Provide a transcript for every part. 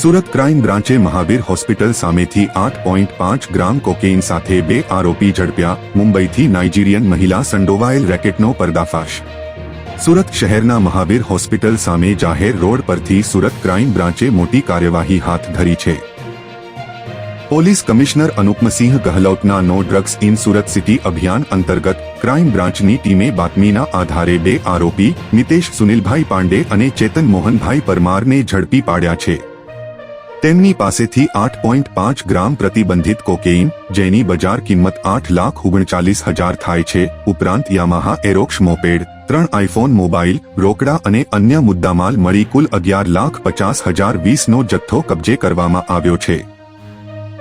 Surat crime બ્રાન્ચે Mahavir hospital સામેથી આઠ પોઈન્ટ પાંચ ગ્રામ કોકેઇન સાથે બે આરોપી ઝડપ્યા, મુંબઈથી નાઇજીરિયન મહિલા સંડોવાયેલ રેકેટનો પર્દાફાશ. સુરત શહેરના મહાવીર હોસ્પિટલ સામે જાહેર રોડ પરથી સુરત ક્રાઇમ બ્રાન્ચે મોટી કાર્યવાહી હાથ ધરી છે. Police commissioner Anupamsinh ગહલોતના no drugs in Surat city અભિયાન અંતર્ગત ક્રાઇમ બ્રાન્ચની ટીમે બાતમીના આધારે બે આરોપી નિતેશ સુનિલભાઈ પાંડે અને ચેતન મોહનભાઈ પરમારને ઝડપી પાડ્યા છે. તેમની પાસેથી આઠ પોઈન્ટ પાંચ ગ્રામ પ્રતિબંધિત કોકેઇન, જેની બજાર કિંમત આઠ લાખ ઓગણચાલીસ હજાર થાય છે, ઉપરાંત યામાહા એરોક્ષ મોપેડ, ત્રણ આઈફોન મોબાઈલ રોકડા અને અન્ય મુદ્દામાલ મળી કુલ અગિયાર લાખ પચાસ હજાર વીસનો જથ્થો કબજે કરવામાં આવ્યો છે.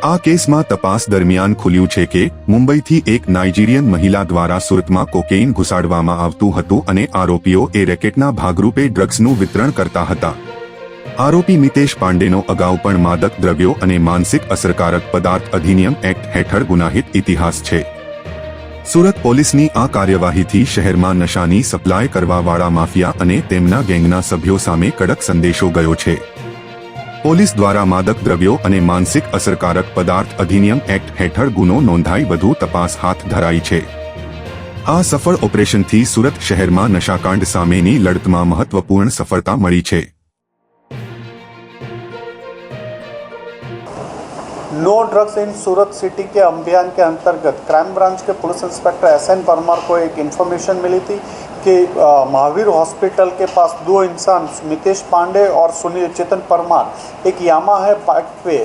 આ કેસમાં તપાસ દરમિયાન ખુલ્યું છે કે, મુંબઈથી એક નાઇજીરિયન મહિલા દ્વારા સુરતમાં કોકેઇન ઘુસાડવામાં આવતું હતું અને આરોપીઓ એ રેકેટના ભાગરૂપે ડ્રગ્સનું વિતરણ કરતા હતા. આરોપી મિતેશ પાંડેનો અગાઉ પણ માદક દ્રવ્યો અને માનસિક અસરકારક પદાર્થ અધિનિયમ એક્ટ હેઠળ ગુનાહિત ઇતિહાસ છે. સુરત પોલીસની આ કાર્યવાહીથી શહેરમાં નશાની સપ્લાય કરવાવાળા માફિયા અને તેમના ગેંગના સભ્યો સામે કડક સંદેશો ગયો છે. પોલીસ દ્વારા માદક દ્રવ્યો અને માનસિક અસરકારક પદાર્થ અધિનિયમ એક્ટ હેઠળ ગુનો નોંધાઈ વધુ તપાસ હાથ ધરાઈ છે. આ સફળ ઓપરેશનથી સુરત શહેરમાં નશાકાંડ સામેની લડતમાં મહત્વપૂર્ણ સફળતા મળી છે. No drugs in Surat city के अभियान के अंतर्गत क्राइम ब्रांच के police inspector S N Parmar को एक इन्फॉर्मेशन मिली थी कि महावीर हॉस्पिटल के पास दो इंसान नितेश पांडे और सुनील चेतन परमार। एक यामा है बाइक पे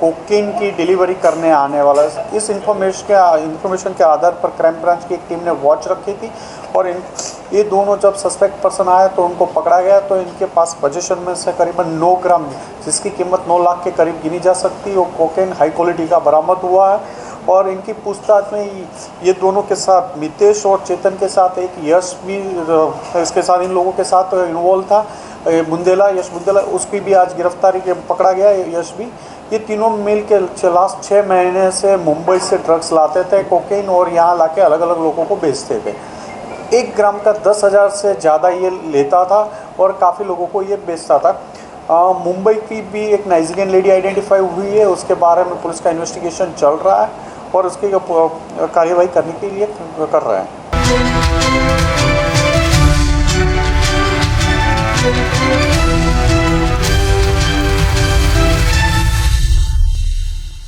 कोकीन की डिलीवरी करने आने वाला इस इन्फॉर्मेशन के इन्फॉर्मेशन के आधार पर क्राइम ब्रांच की एक टीम ने वॉच रखी थी और इन, ये दोनों जब सस्पेक्ट पर्सन आए तो उनको पकड़ा गया तो इनके पास पोजीशन में से करीबन 9 ग्राम, जिसकी कीमत 9 लाख के करीब गिनी जा सकती है। वो कोकेन हाई क्वालिटी का बरामद हुआ है। और इनकी पूछताछ में ये दोनों के साथ, मितेश और चेतन के साथ एक यश भी इसके साथ, इन लोगों के साथ इन्वॉल्व था। बुंदेला यश बुंदेला उसकी भी आज गिरफ्तारी के पकड़ा गया यश भी। ये तीनों मिल के लास्ट छः महीने से मुंबई से ड्रग्स लाते थे कोकेन और यहाँ लाके अलग अलग लोगों को बेचते थे। एक ग्राम का दस हज़ार से ज़्यादा ये लेता था और काफ़ी लोगों को ये बेचता था। मुंबई की भी एक नाइजीरियन लेडी आइडेंटिफाई हुई है, उसके बारे में पुलिस का इन्वेस्टिगेशन चल रहा है। और उसकी कार्यवाही करने के लिए कर रहे हैं।